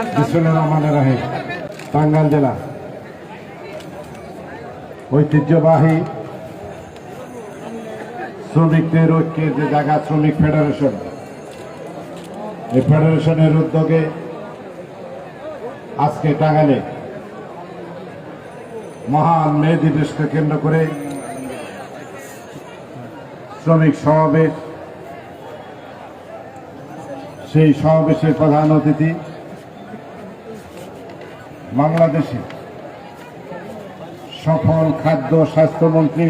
বিসমুল্লাহ রহমান রাহিম টাঙ্গাইল জেলা। ঐতিহ্যবাহী শ্রমিকদের ঐক্যের যে জায়গা, শ্রমিক ফেডারেশন, এই ফেডারেশনের উদ্যোগে আজকে টাঙ্গাইলে মহান মে দিবসকে কেন্দ্র করে শ্রমিক সমাবেশ। সেই সমাবেশের প্রধান অতিথি বাংলাদেশে সফল খাদ্য স্বাস্থ্যমন্ত্রী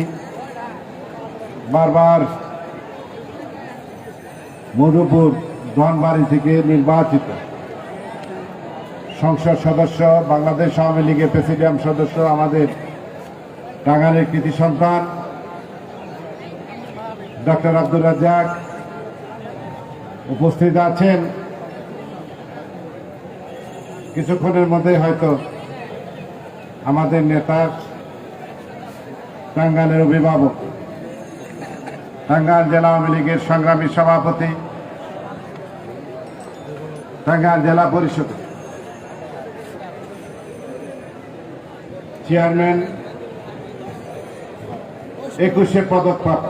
বারবার মধুপুর ধনবাড়ি থেকে নির্বাচিত সংসদ সদস্য, বাংলাদেশ আওয়ামী লীগের প্রেসিডিয়াম সদস্য, আমাদের টাঙ্গালের কৃতি সন্তান, ডক্টর আব্দুল রাজ্জাক উপস্থিত আছেন। কিছুক্ষণের মধ্যে হয়তো আমাদের নেতা টাঙ্গালের অভিভাবক, টাঙ্গাইল জেলা আওয়ামী লীগের সংগ্রামী সভাপতি, টাঙ্গাইল জেলা পরিষদ চেয়ারম্যান, একুশে পদকপ্রাপ্ত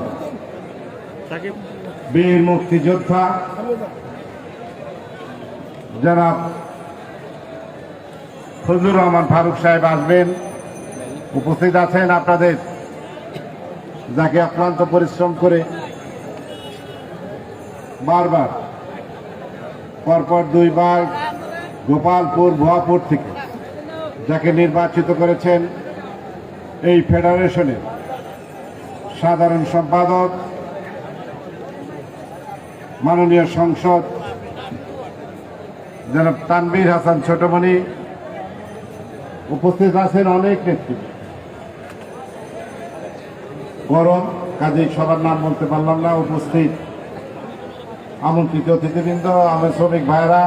বীর মুক্তিযোদ্ধা জনাব ফজলুর রহমান ফারুক সাহেব আসবেন। উপস্থিত আছেন আপনাদের। যাকে অক্লান্ত পরিশ্রম করে বারবার, পরপর দুইবার গোপালপুর, ভুয়াপুর থেকে যাকে নির্বাচিত করেছেন এই ফেডারেশনের সাধারণ সম্পাদক, মাননীয় সংসদ জনাব তানবীর হাসান ছোটমণি উপস্থিত আছেন অনেক নেতৃত্ব গরম কাজেই সবার নাম বলতে পারলাম না, উপস্থিত। আমন্ত্রিত অতিথিবৃন্দ আমার শ্রমিক ভাইয়েরা,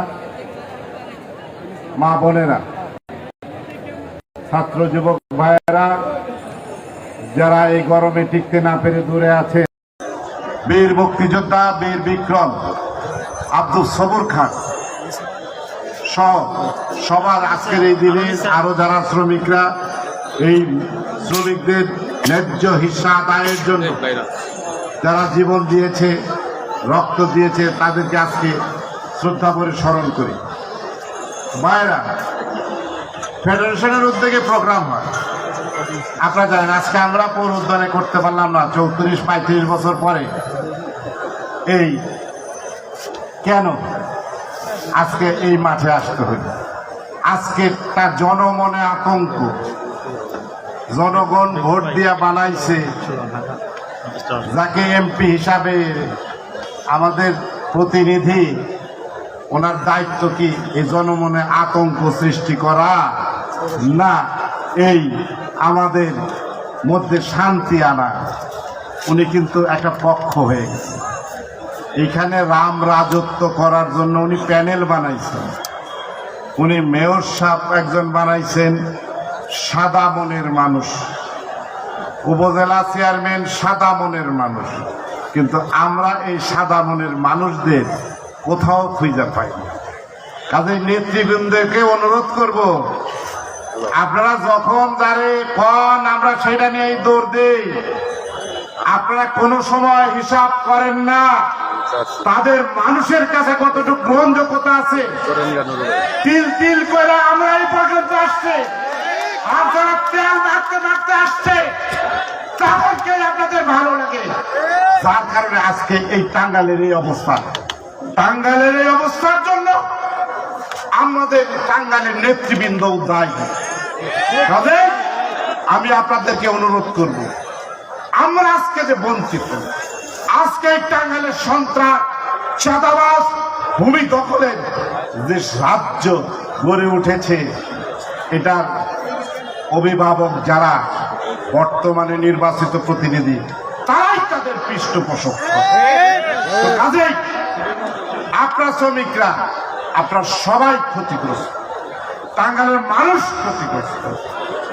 মা বোনেরা, ছাত্র যুবক ভাইয়েরা, যারা এই গরমে টিকতে না পেরে দূরে আছে বীর মুক্তিযোদ্ধা বীর বিক্রম, আব্দুল সবুর খান সবার আজকের এই দিনে আরও যারা শ্রমিকরা, এই শ্রমিকদের ন্যায্য হিসা আদায়ের জন্য যারা জীবন দিয়েছে, রক্ত দিয়েছে, তাদেরকে আজকে শ্রদ্ধা করে স্মরণ করি। মায়েরা ফেডারেশনের উদ্যোগে প্রোগ্রাম হয়। আপনারা জানেন, আজকে আমরা পৌর উদ্যানে করতে পারলাম না, চৌত্রিশ পঁয়ত্রিশ বছর পরে। এই, কেন? আজকে এই মাঠে আসতে হইল। আজকে তার জনমনে আতঙ্ক। জনগণ ভোট দিয়া বানাইছে। যাকে এমপি হিসাবে আমাদের প্রতিনিধি, ওনার দায়িত্ব কি এই জনমনে আতঙ্ক সৃষ্টি করা না এই আমাদের মধ্যে শান্তি আনা? উনি কিন্তু একটা পক্ষ হয়ে গেছে এখানে রাম রাজত্ব করার জন্য উনি প্যানেল বানাইছেন। উনি মেয়র সাহেব একজন বানাইছেন, সাদা মনের মানুষ। উপজেলা চেয়ারম্যান সাদা মনের মানুষ। কিন্তু আমরা এই সাদা মনের মানুষদের কোথাও খুঁজে পাই না। কাজে নেতৃবৃন্দকে অনুরোধ করব, আপনারা যখন যারে কন আমরা সেটা নিয়েই দৌড় দেই। আপনারা কোনো সময় হিসাব করেন না। তাদের মানুষের কাছে কতটুকু গ্রহণযোগ্যতা আছে? তিল তিল করে আমরা এই পর্যন্ত আসছে। আর যারা তেল মারতে মারতে আসছে তাদেরকে আপনাদের ভালো লাগে। যার কারণে আজকে এই টাঙ্গালের এই অবস্থা। টাঙ্গালের এই অবস্থার জন্য আমাদের টাঙ্গালের নেতৃবৃন্দ দায়ী। কাজে আমি আপনাদেরকে অনুরোধ করব আমরা আজকে যে বঞ্চিত আজকে টাঙ্গালের সন্ত্রাস চাঁদাবাস ভূমি দখলের যে রাজ্য গড়ে উঠেছে এটার অভিভাবক যারা বর্তমানে নির্বাচিত প্রতিনিধি তারাই তাদের পৃষ্ঠপোষক। তো কাজেই আপনার শ্রমিকরা আপনার সবাই ক্ষতিগ্রস্ত টাঙ্গালের মানুষ ক্ষতিগ্রস্ত।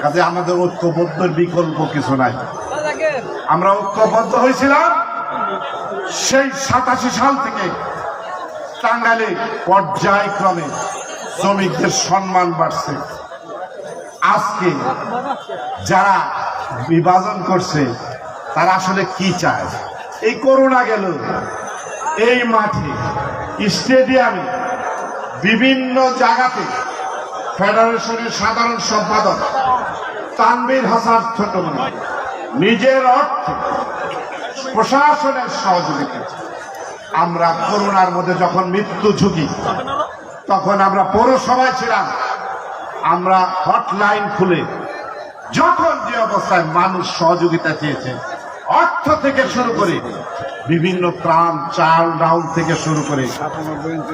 কাজে আমাদের ঐক্যবদ্ধের বিকল্প কিছু নাই। আমরা ঐক্যবদ্ধ হয়েছিলাম সেই সাতাশি সাল থেকে টাঙ্গালে পর্যায়ক্রমে শ্রমিকদের সম্মান বাড়ছে। আজকে যারা বিভাজন করছে, তারা আসলে কি চায়? এই করোনা গেল। এই মাঠে, স্টেডিয়ামে বিভিন্ন জায়গাতে ফেডারেশনের সাধারণ সম্পাদক তানবির হাসান ছোট নিজের অর্থে প্রশাসনের সহযোগিতা। আমরা করোনার মধ্যে যখন মৃত্যু ঝুঁকি, তখন আমরা পৌরসভায় ছিলাম। আমরা হটলাইন খুলে যখন যে অবস্থায় মানুষ সহযোগিতা চেয়েছে, অর্থ থেকে শুরু করে বিভিন্ন ত্রাণ, চাল ডাউন থেকে শুরু করে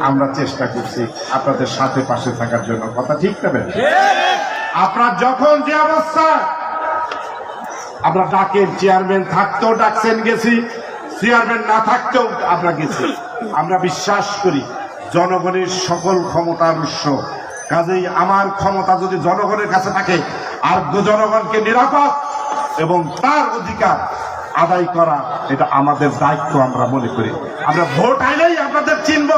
আমরা চেষ্টা করছি আপনাদের সাথে পাশে থাকার জন্য। কথা ঠিক নেবেন আপনার যখন যে অবস্থা আমরা ডাকের চেয়ারম্যান থাকতেও ডাকছেন গেছি, চেয়ারম্যান না থাকতেও আমরা গেছি। আমরা বিশ্বাস করি জনগণের সকল ক্ষমতার উৎস। কাজেই আমার ক্ষমতা যদি জনগণের কাছে থাকে আর জনগণকে নিরাপদ এবং তার অধিকার আদায় করা, এটা আমাদের দায়িত্ব আমরা মনে করি। আমরা ভোট আইলেই আপনাদের চিনব।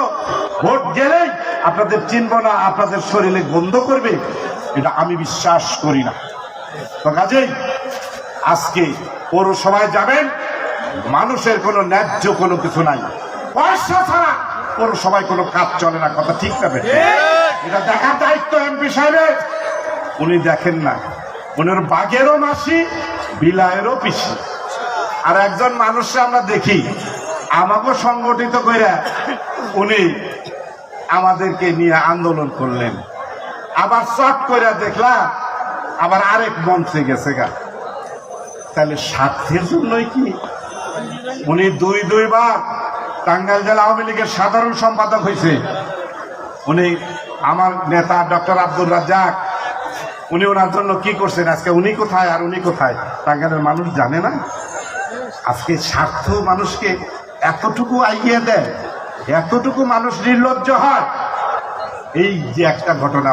ভোট গেলেই আপনাদের চিনব না, আপনাদের শরীরে গন্ধ করবে, এটা আমি বিশ্বাস করি না। তো কাজেই আজকে পৌরসভায় যাবেন, মানুষের কোনো ন্যায্য কোনো কিছু নাই। পয়সা ছাড়া পৌরসভায় কোনো কাজ চলে না, কথা ঠিক যাবে এটা দেখার দায়িত্ব এমপি সাহেবের। উনি দেখেন না, উনার বাঘেরও মাসি, বিলায়েরও পিসি। আর একজন মানুষকে আমরা দেখি আমাকে সংগঠিত করে উনি আমাদেরকে নিয়ে আন্দোলন করলেন। আবার চট করে দেখলাম, আবার আরেক মঞ্চে গেছে গা। তাহলে স্বার্থের জন্যই কি? উনি দুই দুইবার টাঙ্গাইল জেলা আওয়ামী লীগের সাধারণ সম্পাদক হয়েছে। উনি আমার নেতা ডক্টর আব্দুল রাজ্জাক, উনি ওনার জন্য কি করছেন? আজকে উনি কোথায় আর উনি কোথায়? টাঙ্গাইলের মানুষ জানে না। আজকে স্বার্থ মানুষকে এতটুকু আইয়ে দেয়, এতটুকু মানুষ নির্লজ্জ হয়। এই যে একটা ঘটনা।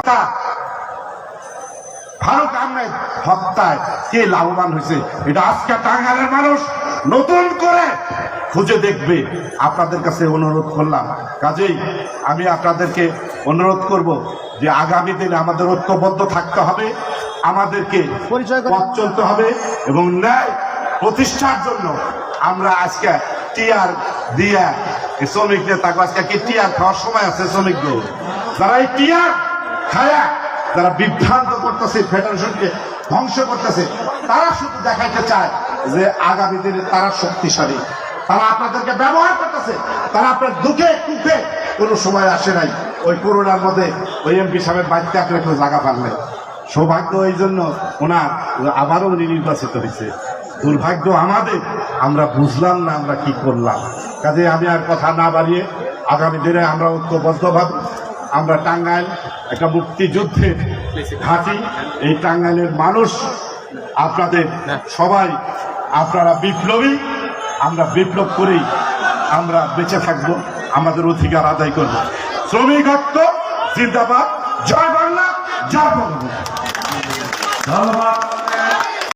ফারুক আহমেদ হত্যায় কে লাভবান হয়েছে? এটা আজকে টাঙ্গাইলের মানুষ নতুন করে খুঁজে দেখবে। আপনাদের কাছে অনুরোধ করলাম। কাজেই আমি আপনাদেরকে অনুরোধ করব যে আগামী দিনে আমাদের ঐক্যবদ্ধ থাকতে হবে আমাদেরকে পরিচয় পথ চলতে হবে এবং ন্যায় প্রতিষ্ঠার জন্য আমরা আজকে টিয়ার দিয়া শ্রমিক নেতাকে আজকে কি টিয়ার খাওয়ার সময় আছে শ্রমিকদের যারা এই টিয়ার খায়া যারা বিভ্রান্ত করতেছে ফেডারেশনকে ধ্বংস করতেছে, তারা শুধু দেখাইতে চায় যে আগামী দিনে তারা শক্তিশালী। তারা আপনাদেরকে ব্যবহার করতেছে, তারা আপনার দুঃখে কুখে কোনো সময় আসে নাই। ওই করোনার মধ্যে ওই এমপি সাহেবের বাড়িতে আপনার কেউ জায়গা পারলেন সৌভাগ্য এই জন্য ওনার, আবারও উনি নির্বাচিত হয়েছে। দুর্ভাগ্য আমাদের, আমরা বুঝলাম না আমরা কি করলাম। কাজে আমি আর কথা না বাড়িয়ে আগামী দিনে আমরা ঐক্যবদ্ধভাবে আমরা টাঙ্গাইল একটা মুক্তিযুদ্ধের ঘাঁটি এই টাঙ্গাইলের মানুষ আপনাদের সবাই আপনারা বিপ্লবী আমরা বিপ্লব করেই আমরা বেঁচে থাকব আমাদের অধিকার আদায় করব। শ্রমিক ঐক্য জিন্দাবাদ জয় বাংলা জয় বঙ্গবন্ধু। ধন্যবাদ।